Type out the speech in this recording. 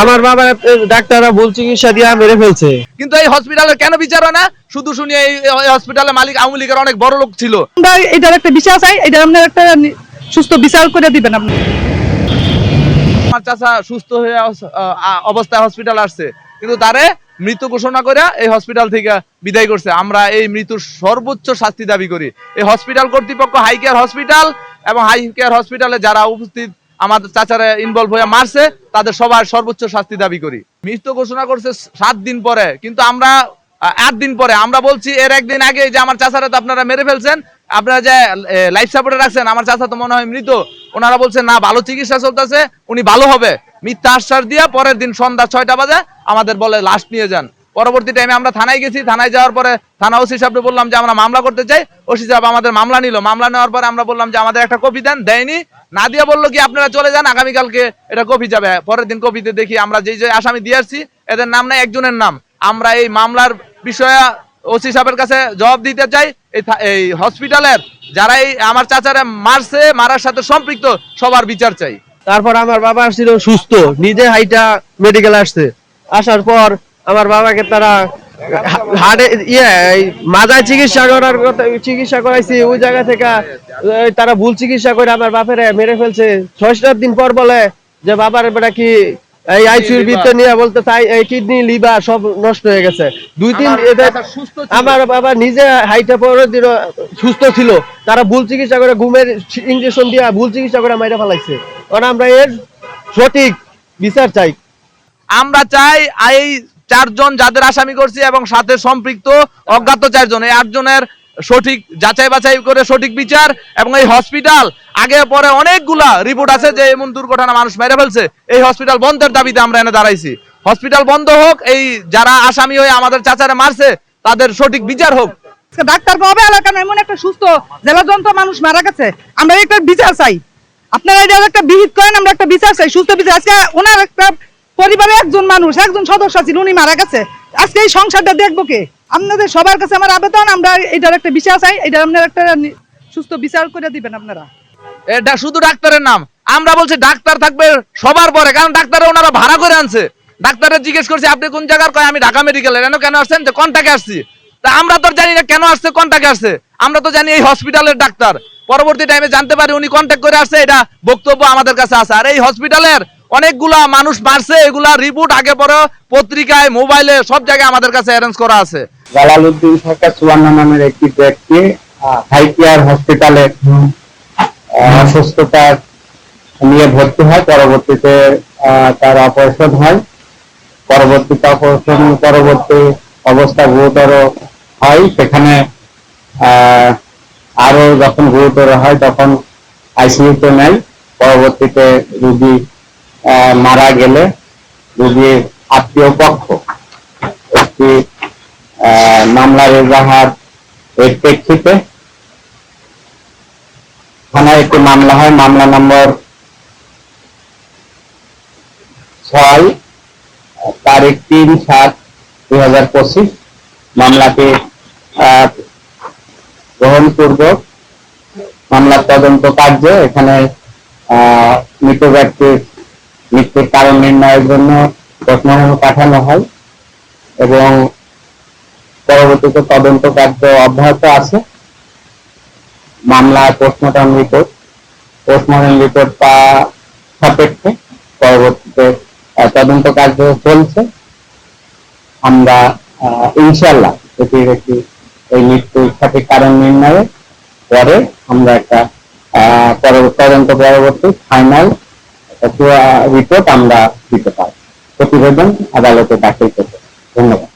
আমার বাবা ডাক্তাররা ভুল চিকিৎসা দিয়ে মেরে ফেলছে। কিন্তু এই হসপিটালের কেন বিচার হয় না? শুধু শুনি এই হসপিটালের মালিক আওয়ামী লীগের অনেক বড় লোক ছিল। আমরা এটার একটা বিচার চাই এটা আপনার একটা সুস্থ বিচার করে দিবেন আপনি। আমার চাচা সুস্থ হয়ে অবস্থায় হসপিটাল আসছে। কিন্তু তারে মৃত ঘোষণা করে এই হসপিটাল থেকে বিদায় করছে। আমরা এই মৃত্যুর সর্বোচ্চ শাস্তি দাবি করি। এই হসপিটাল কর্তৃপক্ষ হাই কেয়ার হসপিটাল এবং হাই কেয়ার হসপিটালে যারা উপস্থিত আমাদের চাচারা ইনভলভ হয়ে মারছে, তাদের সবার সর্বোচ্চ শাস্তি দাবি করি। মৃত্যু ঘোষণা করছে সাত দিন পরে, কিন্তু আমরা আট দিন পরে, আমরা বলছি এর একদিন আগে যে আমার চাচারা তো আপনারা মেরে ফেলছেন, আপনারা যে লাইফ সাপোর্টে রাখছেন, আমার চাচা তো মনে হয় মৃত। ওনারা বলছেন না, ভালো চিকিৎসা চলতেছে, উনি ভালো হবে। মিথ্যা আশ্বাস দিয়ে পরের দিন সন্ধ্যা ছয়টা বাজে আমাদের বলে লাশ নিয়ে যান। পরবর্তী টাইমে আমরা থানায় গেছি, থানায় যাওয়ার পরে থানা ওসি সাহেবকে বললাম যে আমরা মামলা করতে চাই। ওসি সাহেব আমাদের মামলা নিল। মামলা নেওয়ার পরে আমরা বললাম যে আমাদের একটা কপি দেন, দেয়নি। না দিয়ে বলল কি, আপনারা চলে যান, আগামীকালকে এটা কপি যাবে। পরের দিন কপিতে দেখি আমরা যেই যে আসামি দিয়ে আসছি, এদের নাম নাই, একজনের নাম। আমরা এই মামলার বিষয়ে ওসি সাহেবের কাছে জবাব দিতে চাই। এই হসপিটালের যারা এই আমার চাচারা মারছে, মারার সাথে সম্পৃক্ত, সবার বিচার চাই। তারপর আমার বাবা আসছিল সুস্থ, নিজে হাইটা মেডিকেল আসছে। আসার পর আমার বাবাকে তারা হার্টে ইয়ে মাজায় চিকিৎসা করার কথা চিকিৎসা করাইছি ওই জায়গা থেকে তারা ভুল চিকিৎসা করে আমার বাপের মেরে ফেলছে। ছয় সাত দিন পর বলে যে বাবার বেটা কি এই আইসিউর ভিতরে নিয়ে বলতে চাই এই কিডনি লিভার সব নষ্ট হয়ে গেছে। দুই তিন আমার বাবা নিজে হাইটা পরে দিল সুস্থ ছিল। তারা ভুল চিকিৎসা করে ঘুমের ইঞ্জেকশন দিয়ে ভুল চিকিৎসা করে মাইরা ফেলাইছে। কারণ আমরা এর সঠিক বিচার চাই। আমরা চাই এই চারজন যাদের আসামি করছি এবং সাথে সম্পৃক্ত অজ্ঞাত চারজন। এই আটজনের সঠিক যাচাই বাছাই করে সঠিক বিচার এবং এই হসপিটাল, আগে পরে অনেকগুলা রিপোর্ট আছে যে এমন দুর্ঘটনা মানুষ মেরে ফেলছে। এই হসপিটাল বন্ধের দাবিতে আমরা এনে দাঁড়াইছি। হসপিটাল বন্ধ হোক, এই যারা আসামি হয়ে আমাদের চাচারে মারছে, তাদের সঠিক বিচার হোক। ডাক্তার পাবে এলাকার এমন একটা সুস্থ জেলা যন্ত্র মানুষ মারা গেছে। আমরা একটা বিচার চাই। আপনারা এটা একটা বিহিত করেন, আমরা একটা বিচার চাই, সুস্থ বিচার। আজকে ওনার একটা পরিবারে একজন মানুষ, একজন সদস্য ছিল উনি মারা গেছে। আজকে এই সংসারটা দেখব কে? আপনাদের সবার কাছে আমার আবেদন, আমরা এটার একটা বিচার চাই, এটা আপনার একটা সুস্থ বিচার করে দিবেন আপনারা। এটা শুধু ডাক্তারের নাম। আমরা বলছি ডাক্তার থাকবে সবার পরে, কারণ ডাক্তারে ওনারা ভাড়া করে আনছে। ডাক্তারের জিজ্ঞেস করছে, আপনি কোন জায়গার কয়, আমি ঢাকা মেডিকেল কেন কেন আসছেন? যে কন্টাকে আসছি। তা আমরা তো জানি না কেন আসছে কন্টাকে আসছে। আমরা তো জানি এই হসপিটালের ডাক্তার। পরবর্তী টাইমে জানতে পারি উনি কন্ট্যাক্ট করে আসছে, এটা বক্তব্য আমাদের কাছে আছে। আর এই হসপিটালের অনেকগুলা মানুষ মারছে এগুলা রিপোর্ট আগে পরে পত্রিকায় মোবাইলে সব জায়গায় আমাদের কাছে অ্যারেঞ্জ করা আছে। জালালউদ্দিন সরকার সুবর্ণ নামের একটি ব্যক্তি হাই হসপিটালে অসুস্থতা নিয়ে ভর্তি হয়, পরবর্তীতে তার অপারেশন হয়। পরবর্তীতে অপারেশন পরবর্তী অবস্থা গুরুতর হয়। সেখানে আরও যখন গুরুতর হয়, তখন আইসিইউতে নেয়। পরবর্তীতে রুগী মারা গেলে রুগীর আত্মীয় পক্ষ একটি মামলার এজাহার এর প্রেক্ষিতে থানায় একটি মামলা হয় মামলা নম্বর ছয় তারিখ তিন সাত দুই হাজার পঁচিশ আহ, গ্রহণপূর্বক মামলার তদন্ত কার্য এখানে মৃত ব্যক্তির মৃত্যুর কারণ নির্ণয়ের জন্য পোস্টমর্টম পাঠানো হয় এবং পরবর্তীতে তদন্ত কার্য অব্যাহত আছে। মামলা পোস্টমর্টম রিপোর্ট। পোস্টমর্টম রিপোর্ট সাপেক্ষে পরবর্তীতে তদন্ত কার্য চলছে। আমরা ইনশাল্লাহ এটির একটি, এই মৃত্যুর সঠিক কারণ নির্ণয়ে পরে আমরা একটা তদন্ত পরবর্তী, ফাইনাল রিপোর্ট আমরা দিতে পারি। প্রতিবেদন আদালতে দাখিল করতে। ধন্যবাদ।